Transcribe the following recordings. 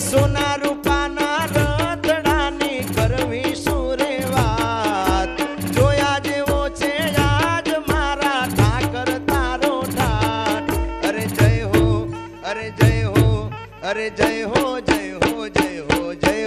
સોના રૂપાના રતડાની કરવી સુરે વાત. જોયા જેવો છે આજ મારા ઠાકર તારો ઠાટ. અરે જય હો, અરે જય હો, અરે જય હો જય હો જય હો, જય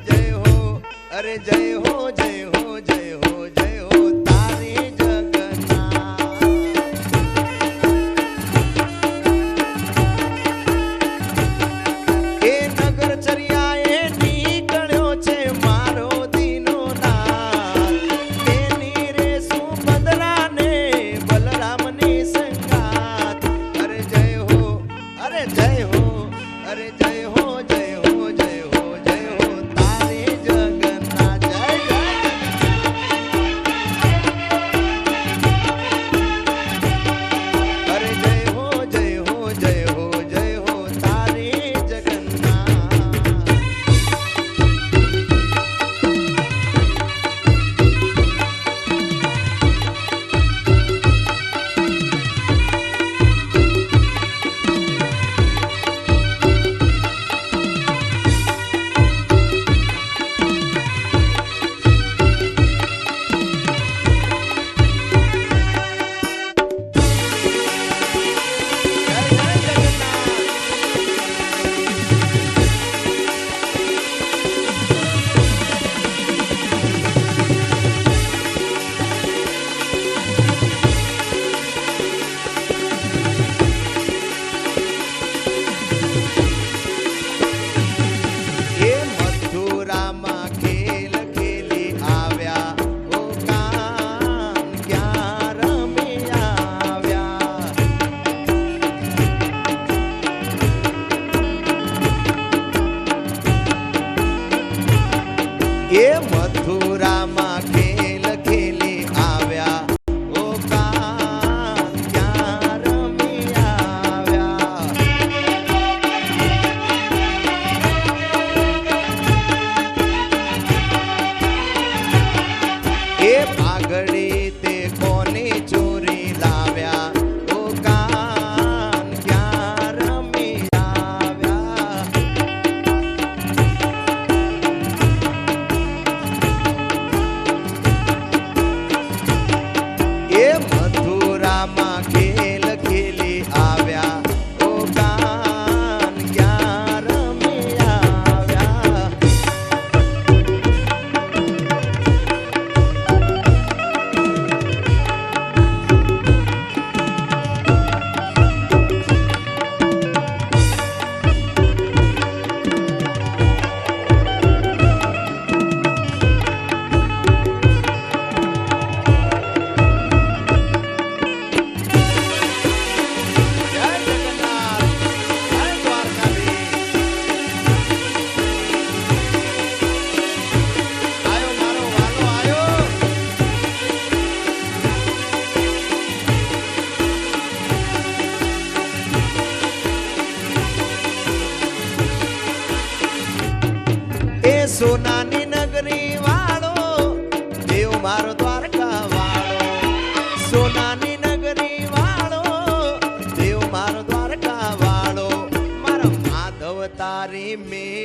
જય હો અરે જય હો જય હો જય હો જય હો. करे સોનાની નગરી વાળો, દેવ મારો દ્વારકા વાળો. સોનાની નગરી વાળો, દેવ મારો દ્વારકા વાળો. મારા માધવ તારી મે